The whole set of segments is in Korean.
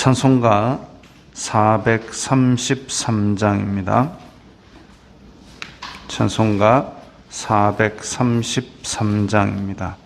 찬송가 433장입니다. 찬송가 433장입니다.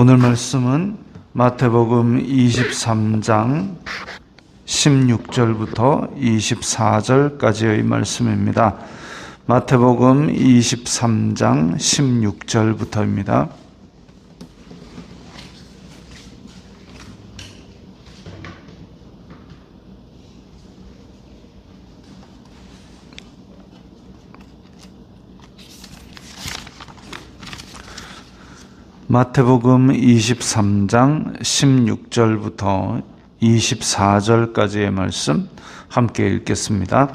오늘 말씀은 마태복음 23장 16절부터 24절까지의 말씀입니다. 마태복음 23장 16절부터입니다. 마태복음 23장 16절부터 24절까지의 말씀 함께 읽겠습니다.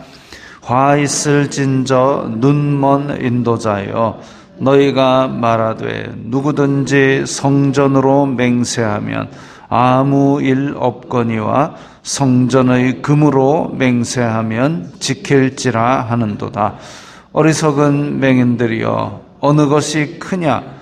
화 있을진저 눈먼 인도자여 너희가 말하되 누구든지 성전으로 맹세하면 아무 일 없거니와 성전의 금으로 맹세하면 지킬지라 하는도다. 어리석은 맹인들이여 어느 것이 크냐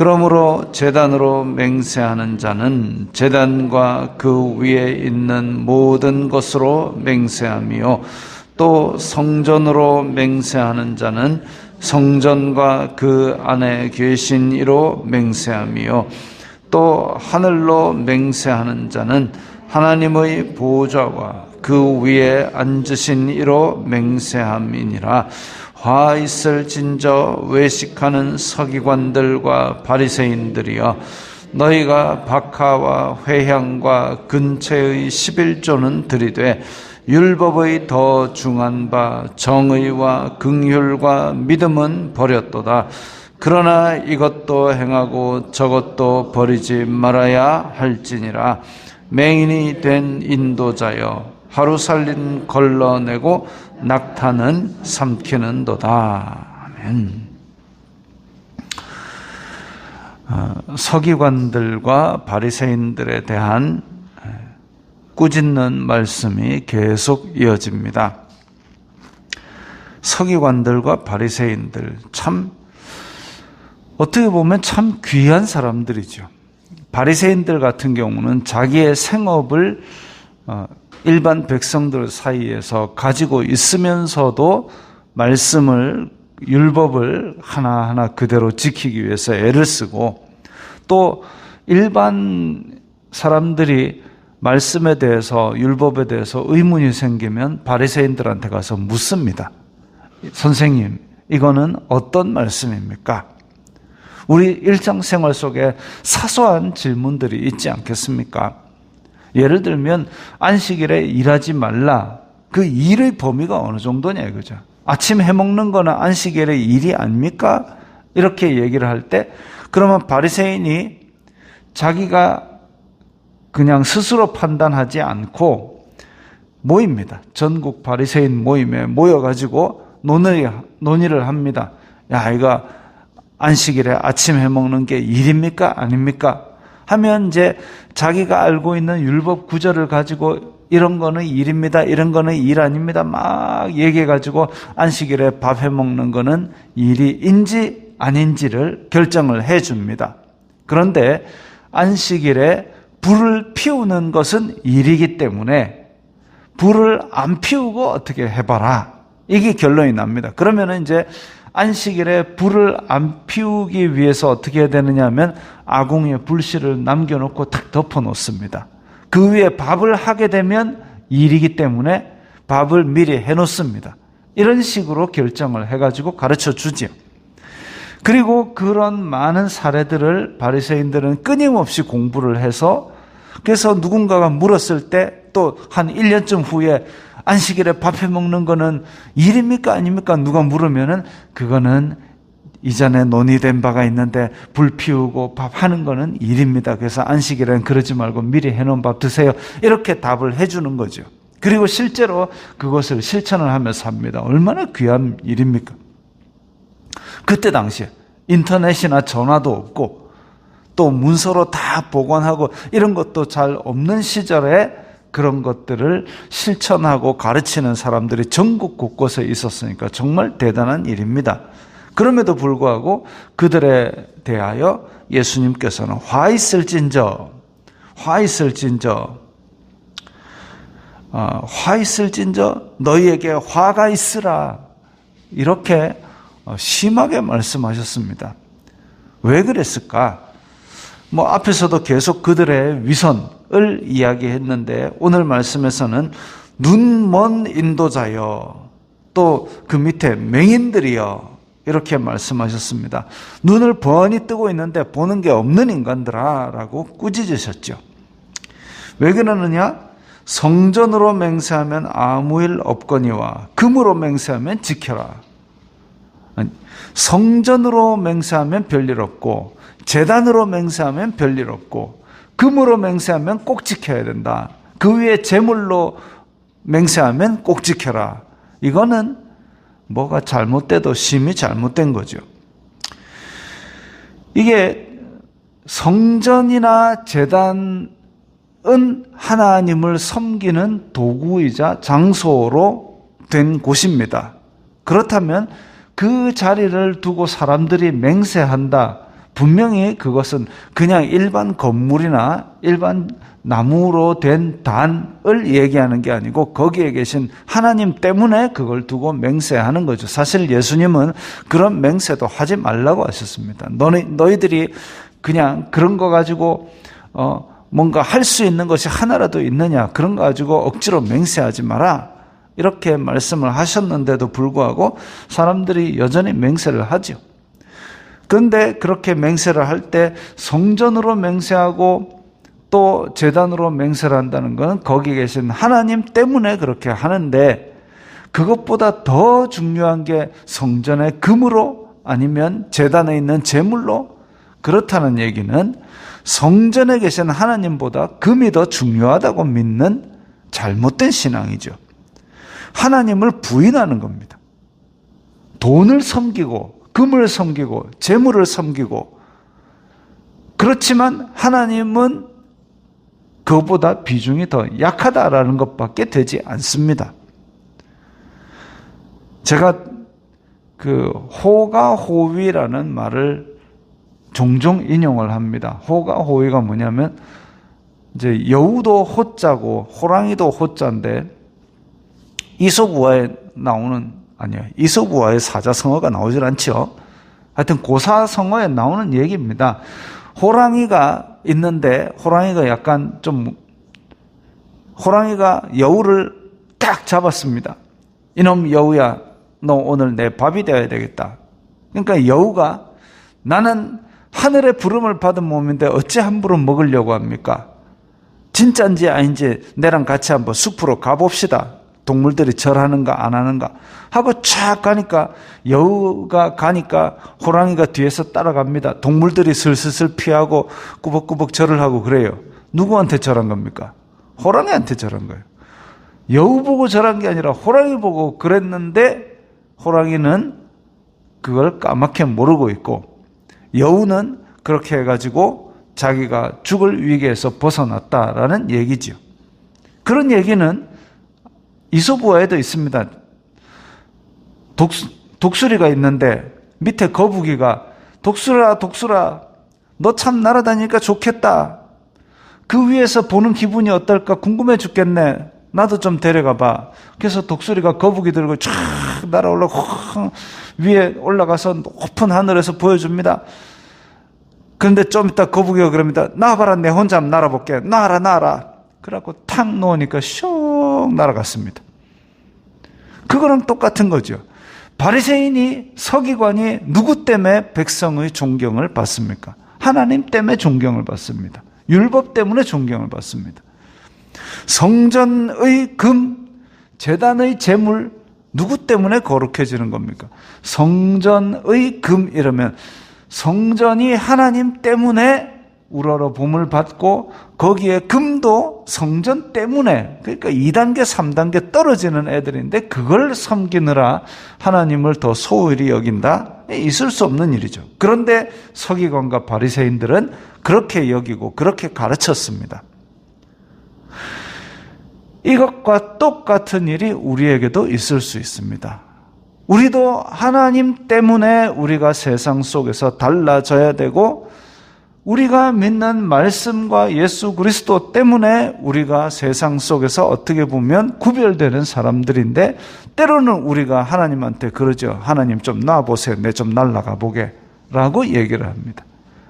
그러므로 재단으로 맹세하는 자는 재단과 그 위에 있는 모든 것으로 맹세하며 또 성전으로 맹세하는 자는 성전과 그 안에 계신 이로 맹세하며 또 하늘로 맹세하는 자는 하나님의 보좌와 그 위에 앉으신 이로 맹세함이니라 화 있을 진저 외식하는 서기관들과 바리새인들이여 너희가 박하와 회향과 근처의 11조는 들이되 율법의 더 중한 바 정의와 긍휼과 믿음은 버렸도다. 그러나 이것도 행하고 저것도 버리지 말아야 할지니라. 맹인이 된 인도자여 하루 살림 걸러내고 낙타는 삼키는도다. 아멘. 어, 서기관들과 바리새인들에 대한 꾸짖는 말씀이 계속 이어집니다. 서기관들과 바리새인들 참 어떻게 보면 참 귀한 사람들이죠. 바리새인들 같은 경우는 자기의 생업을 어, 일반 백성들 사이에서 가지고 있으면서도 말씀을 율법을 하나하나 그대로 지키기 위해서 애를 쓰고 또 일반 사람들이 말씀에 대해서 율법에 대해서 의문이 생기면 바리새인들한테 가서 묻습니다. 선생님, 이거는 어떤 말씀입니까? 우리 일상생활 속에 사소한 질문들이 있지 않겠습니까? 예를 들면 안식일에 일하지 말라. 그 일의 범위가 어느 정도냐 이거죠. 아침 해 먹는 거는 안식일의 일이 아닙니까? 이렇게 얘기를 할 때 그러면 바리새인이 자기가 그냥 스스로 판단하지 않고 모입니다. 전국 바리새인 모임에 모여 가지고 논의 논의를 합니다. 야, 이거 안식일에 아침 해 먹는 게 일입니까? 아닙니까? 하면 이제 자기가 알고 있는 율법 구절을 가지고 이런 거는 일입니다. 이런 거는 일 아닙니다. 막 얘기해 가지고 안식일에 밥 해 먹는 거는 일이인지 아닌지를 결정을 해 줍니다. 그런데 안식일에 불을 피우는 것은 일이기 때문에 불을 안 피우고 어떻게 해봐라. 이게 결론이 납니다. 그러면 이제 안식일에 불을 안 피우기 위해서 어떻게 해야 되느냐 하면 아궁이에 불씨를 남겨놓고 탁 덮어놓습니다. 그 위에 밥을 하게 되면 일이기 때문에 밥을 미리 해놓습니다. 이런 식으로 결정을 해가지고 가르쳐 주지요. 그리고 그런 많은 사례들을 바리새인들은 끊임없이 공부를 해서 그래서 누군가가 물었을 때 또 한 1년쯤 후에 안식일에 밥해 먹는 거는 일입니까 아닙니까? 누가 물으면은 그거는 이전에 논의된 바가 있는데 불 피우고 밥 하는 거는 일입니다. 그래서 안식일에는 그러지 말고 미리 해놓은 밥 드세요. 이렇게 답을 해주는 거죠. 그리고 실제로 그것을 실천을 하면서 합니다. 얼마나 귀한 일입니까? 그때 당시에 인터넷이나 전화도 없고 또 문서로 다 복원하고 이런 것도 잘 없는 시절에 그런 것들을 실천하고 가르치는 사람들이 전국 곳곳에 있었으니까 정말 대단한 일입니다. 그럼에도 불구하고 그들에 대하여 예수님께서는 화 있을진저, 화 있을진저, 어, 화 있을진저 너희에게 화가 있으라 이렇게 어, 심하게 말씀하셨습니다. 왜 그랬을까? 뭐 앞에서도 계속 그들의 위선 을 이야기했는데 오늘 말씀에서는 눈먼 인도자여 또 그 밑에 맹인들이여 이렇게 말씀하셨습니다. 눈을 번히 뜨고 있는데 보는 게 없는 인간들아 라고 꾸짖으셨죠. 왜 그러느냐? 성전으로 맹세하면 아무 일 없거니와 금으로 맹세하면 지켜라. 성전으로 맹세하면 별일 없고 재단으로 맹세하면 별일 없고 금으로 맹세하면 꼭 지켜야 된다. 그 위에 재물로 맹세하면 꼭 지켜라. 이거는 뭐가 잘못돼도 심히 잘못된 거죠. 이게 성전이나 재단은 하나님을 섬기는 도구이자 장소로 된 곳입니다. 그렇다면 그 자리를 두고 사람들이 맹세한다. 분명히 그것은 그냥 일반 건물이나 일반 나무로 된 단을 얘기하는 게 아니고 거기에 계신 하나님 때문에 그걸 두고 맹세하는 거죠. 사실 예수님은 그런 맹세도 하지 말라고 하셨습니다. 너희, 너희들이 그냥 그런 거 가지고 어, 뭔가 할 수 있는 것이 하나라도 있느냐 그런 거 가지고 억지로 맹세하지 마라. 이렇게 말씀을 하셨는데도 불구하고 사람들이 여전히 맹세를 하죠. 그런데 그렇게 맹세를 할 때 성전으로 맹세하고 또 재단으로 맹세를 한다는 것은 거기 계신 하나님 때문에 그렇게 하는데 그것보다 더 중요한 게 성전의 금으로 아니면 재단에 있는 재물로 그렇다는 얘기는 성전에 계신 하나님보다 금이 더 중요하다고 믿는 잘못된 신앙이죠. 하나님을 부인하는 겁니다. 돈을 섬기고 금을 섬기고 재물을 섬기고 그렇지만 하나님은 그보다 비중이 더 약하다라는 것밖에 되지 않습니다. 제가 그 호가 호위라는 말을 종종 인용을 합니다. 호가 호위가 뭐냐면 이제 여우도 호자고 호랑이도 호자인데 이솝우화에 나오는 아니요 이솝우화의 사자성어가 나오질 않죠. 하여튼 고사성어에 나오는 얘기입니다. 호랑이가 있는데 호랑이가 약간 좀 호랑이가 여우를 딱 잡았습니다. 이놈 여우야, 너 오늘 내 밥이 되어야 되겠다. 그러니까 여우가 나는 하늘의 부름을 받은 몸인데 어찌 함부로 먹으려고 합니까? 진짜인지 아닌지 내랑 같이 한번 숲으로 가봅시다. 동물들이 절하는가 안 하는가 하고 쫙 가니까 여우가 가니까 호랑이가 뒤에서 따라갑니다. 동물들이 슬슬슬 피하고 꾸벅꾸벅 절을 하고 그래요. 누구한테 절한 겁니까? 호랑이한테 절한 거예요. 여우 보고 절한 게 아니라 호랑이 보고 그랬는데 호랑이는 그걸 까맣게 모르고 있고 여우는 그렇게 해가지고 자기가 죽을 위기에서 벗어났다라는 얘기죠. 그런 얘기는 이소부화에도 있습니다. 독수, 독수리가 있는데 밑에 거북이가 독수라 독수라 너 참 날아다니니까 좋겠다. 그 위에서 보는 기분이 어떨까 궁금해 죽겠네. 나도 좀 데려가 봐. 그래서 독수리가 거북이 들고 쫙 날아올라 위에 올라가서 높은 하늘에서 보여줍니다. 그런데 좀 이따 거북이가 그럽니다. 나와봐라 내 혼자 한번 날아볼게. 나와라 나와라. 그래갖고 탁 놓으니까 슉 날아갔습니다. 그거랑 똑같은 거죠. 바리새인이 서기관이 누구 때문에 백성의 존경을 받습니까? 하나님 때문에 존경을 받습니다. 율법 때문에 존경을 받습니다. 성전의 금, 재단의 재물 누구 때문에 거룩해지는 겁니까? 성전의 금 이러면 성전이 하나님 때문에 우러러 봄을 받고 거기에 금도 성전 때문에 그러니까 2단계, 3단계 떨어지는 애들인데 그걸 섬기느라 하나님을 더 소홀히 여긴다? 있을 수 없는 일이죠. 그런데 서기관과 바리새인들은 그렇게 여기고 그렇게 가르쳤습니다. 이것과 똑같은 일이 우리에게도 있을 수 있습니다. 우리도 하나님 때문에 우리가 세상 속에서 달라져야 되고 우리가 믿는 말씀과 예수 그리스도 때문에 우리가 세상 속에서 어떻게 보면 구별되는 사람들인데 때로는 우리가 하나님한테 그러죠. 하나님 좀 놔보세요. 내 좀 날라가 보게. 라고 얘기를 합니다.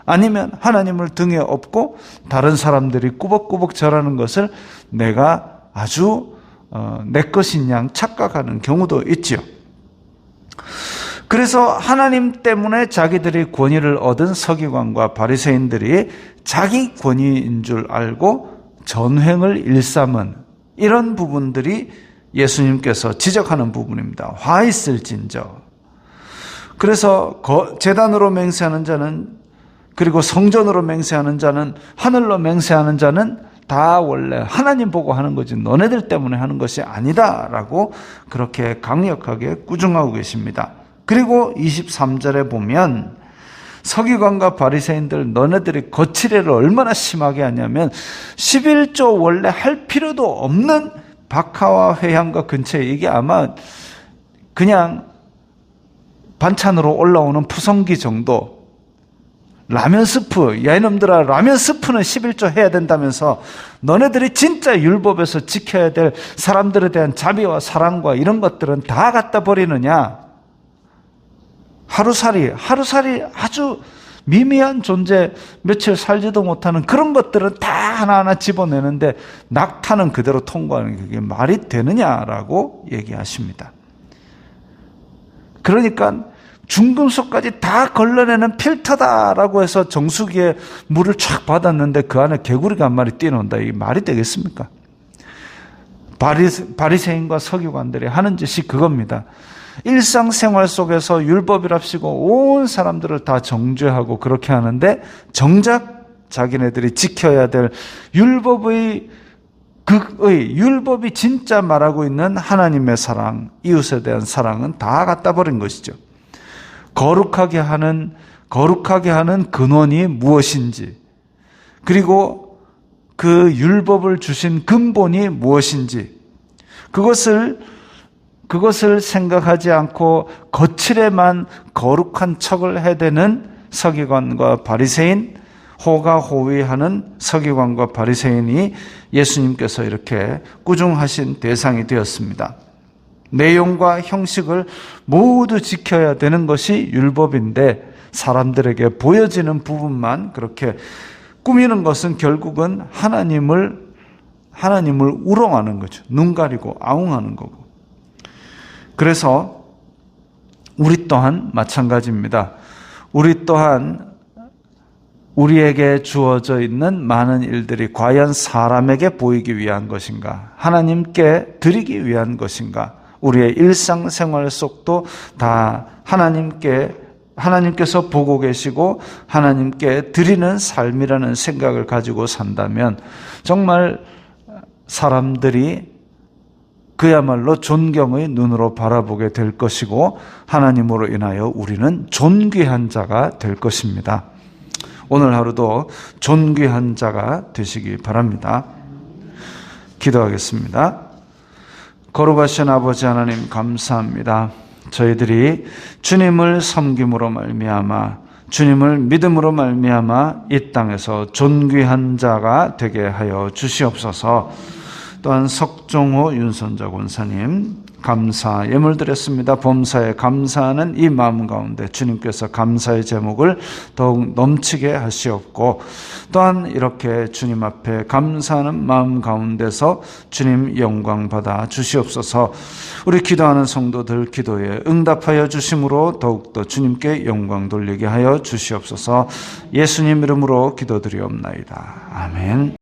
아니면 하나님을 등에 업고 다른 사람들이 꾸벅꾸벅 절하는 것을 내가 아주 어, 내 것인 양 착각하는 경우도 있지요. 그래서 하나님 때문에 자기들이 권위를 얻은 서기관과 바리새인들이 자기 권위인 줄 알고 전횡을 일삼은 이런 부분들이 예수님께서 지적하는 부분입니다. 화 있을진저. 그래서 재단으로 맹세하는 자는 그리고 성전으로 맹세하는 자는 하늘로 맹세하는 자는 다 원래 하나님 보고 하는 거지 너네들 때문에 하는 것이 아니다라고 그렇게 강력하게 꾸중하고 계십니다. 그리고 23절에 보면 서기관과 바리새인들 너네들이 거칠애를 얼마나 심하게 하냐면 11조 원래 할 필요도 없는 박하와 회향과 근처에 이게 아마 그냥 반찬으로 올라오는 푸성기 정도 라면 스프, 야 이놈들아 라면 스프는 11조 해야 된다면서 너네들이 진짜 율법에서 지켜야 될 사람들에 대한 자비와 사랑과 이런 것들은 다 갖다 버리느냐? 하루살이, 하루살이 아주 미미한 존재, 며칠 살지도 못하는 그런 것들은 다 하나하나 집어내는데 낙타는 그대로 통과하는 게 말이 되느냐라고 얘기하십니다. 그러니까 중금속까지 다 걸러내는 필터다라고 해서 정수기에 물을 쫙 받았는데 그 안에 개구리가 한 마리 뛰어온다. 이게 말이 되겠습니까? 바리, 바리새인과 서기관들이 하는 짓이 그겁니다. 일상생활 속에서 율법이랍시고 온 사람들을 다 정죄하고 그렇게 하는데 정작 자기네들이 지켜야 될 율법의 극의 율법이 진짜 말하고 있는 하나님의 사랑, 이웃에 대한 사랑은 다 갖다 버린 것이죠. 거룩하게 하는 거룩하게 하는 근원이 무엇인지 그리고 그 율법을 주신 근본이 무엇인지 그것을 그것을 생각하지 않고 거칠에만 거룩한 척을 해대는 서기관과 바리새인 호가호위하는 서기관과 바리새인이 예수님께서 이렇게 꾸중하신 대상이 되었습니다. 내용과 형식을 모두 지켜야 되는 것이 율법인데 사람들에게 보여지는 부분만 그렇게 꾸미는 것은 결국은 하나님을 하나님을 우롱하는 거죠. 눈 가리고 아웅하는 거고. 그래서 우리 또한 마찬가지입니다. 우리 또한 우리에게 주어져 있는 많은 일들이 과연 사람에게 보이기 위한 것인가? 하나님께 드리기 위한 것인가? 우리의 일상생활 속도 다 하나님께 하나님께서 보고 계시고 하나님께 드리는 삶이라는 생각을 가지고 산다면 정말 사람들이 그야말로 존경의 눈으로 바라보게 될 것이고 하나님으로 인하여 우리는 존귀한 자가 될 것입니다. 오늘 하루도 존귀한 자가 되시기 바랍니다. 기도하겠습니다. 거룩하신 아버지 하나님 감사합니다. 저희들이 주님을 섬김으로 말미암아 주님을 믿음으로 말미암아 이 땅에서 존귀한 자가 되게 하여 주시옵소서. 또한 석종호 윤선자 권사님 감사 예물 드렸습니다. 범사에 감사하는 이 마음 가운데 주님께서 감사의 제목을 더욱 넘치게 하시옵고 또한 이렇게 주님 앞에 감사하는 마음 가운데서 주님 영광 받아 주시옵소서 우리 기도하는 성도들 기도에 응답하여 주심으로 더욱더 주님께 영광 돌리게 하여 주시옵소서 예수님 이름으로 기도드리옵나이다. 아멘.